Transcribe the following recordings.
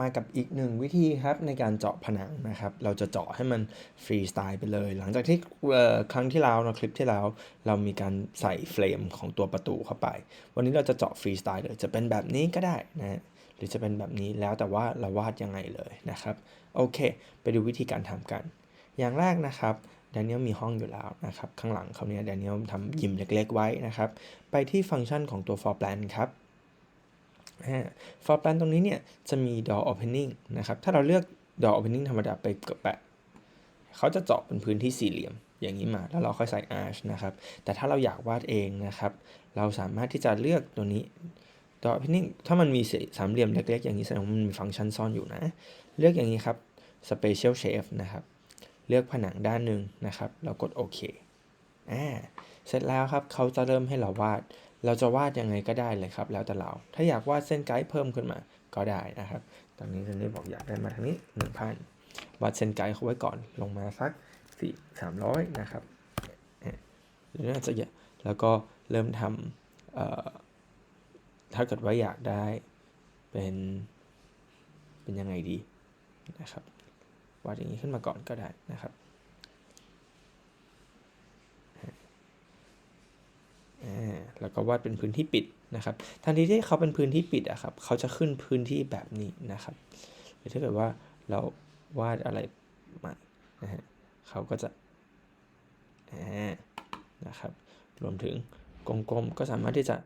มากับอีกหนึ่งวิธีครับในการเจาะผนังนะครับ เราจะเจาะให้มันฟรีสไตล์ไปเลย หลังจากที่ครั้งที่แล้วนะคลิปที่แล้วเรามีการใส่เฟรมของตัวประตูเข้าไป วันนี้เราจะเจาะฟรีสไตล์เลยจะเป็นแบบนี้ก็ได้นะฮะหรือจะเป็นแบบนี้แล้วแต่ว่าเราวาดยังไงเลยนะครับ โอเค ไปดูวิธีการทำกัน อย่างแรกนะครับแดเนียลมีห้องอยู่แล้วนะครับ ข้างหลังเขาเนี่ยแดเนียลทำยิมเล็กๆไว้นะครับ ไปที่ฟังก์ชันของตัว for plan ครับ ฟอ่า for plan ตรงนี้เนี่ยจะมี door opening นะครับ ถ้าเราเลือก door opening ธรรมดาไปกับแปะเขาจะเจาะเป็นพื้นที่สี่เหลี่ยมอย่างนี้มาแล้วเราค่อยใส่ arch นะครับ แต่ถ้าเราอยากวาดเองนะครับ เราสามารถที่จะเลือกตัวนี้ door opening ถ้ามันมีสามเหลี่ยมเล็ก ๆ อย่างนี้แสดงว่ามันมีฟังก์ชันซ่อนอยู่นะ เลือกอย่างนี้ครับ special shape นะครับ เลือกผนังด้านหนึ่งนะครับ แล้วกดโอเคอ่าเสร็จแล้วครับเขาจะเริ่มให้เราวาด เราจะวาดยังไงก็ได้เลยครับ แล้วแต่เรา ถ้าอยากวาดเส้นไกด์เพิ่มขึ้นมาก็ได้นะครับ ตอนนี้เรนนี่บอกอยากได้มาทางนี้หนึ่งพันวาดเส้นไกด์เขาไว้ก่อน ลงมาสักสี่สามร้อยนะครับหรือน่าจะเยอะแล้วก็เริ่มทำถ้าเกิดว่าอยากได้เป็นเป็นยังไงดีนะครับวาดอย่างนี้ขึ้นมาก่อนก็ได้นะครับ อ่า แล้วก็วาดเป็นพื้นที่ปิดนะครับ ทันทีที่เขาเป็นพื้นที่ปิดอะครับ เขาจะขึ้นพื้นที่แบบนี้นะครับ หรือถ้าเกิดว่าเราวาดอะไรใหม่นะฮะเขาก็จะนะครับ รวมถึงกลมๆ ก็สามารถที่จะ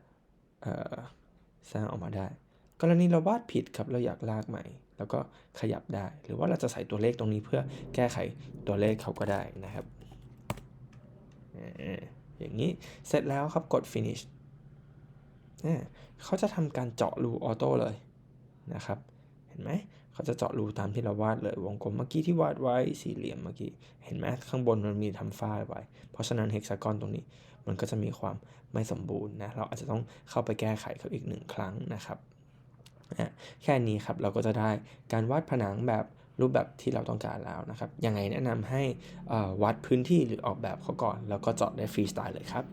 สร้างออกมาได้ กรณีเราวาดผิดครับ เราอยากลากใหม่ แล้วก็ขยับได้ หรือว่าเราจะใส่ตัวเลขตรงนี้เพื่อแก้ไขตัวเลขเขาก็ได้นะครับ อย่างนี้เสร็จแล้วครับกด finish อ่าเขาจะทำการเจาะรูออโต้เลยนะครับ เห็นไหมเขาจะเจาะรูตามที่เราวาดเลยวงกลมเมื่อกี้ที่วาดไว้สี่เหลี่ยมเมื่อกี้ เห็นไหมข้างบนมันมีทำฝ้าไว้ เพราะฉะนั้นเฮกซากอนตรงนี้มันก็จะมีความไม่สมบูรณ์นะ เราอาจจะต้องเข้าไปแก้ไขเขาอีกหนึ่งครั้งนะครับอะแค่นี้ครับเราก็จะได้การวาดผนังแบบ รูปแบบที่เราต้องการแล้วนะครับ ยังไงแนะนำให้วัดพื้นที่หรือออกแบบเขาก่อน แล้วก็เจาะได้ฟรีสไตล์เลยครับ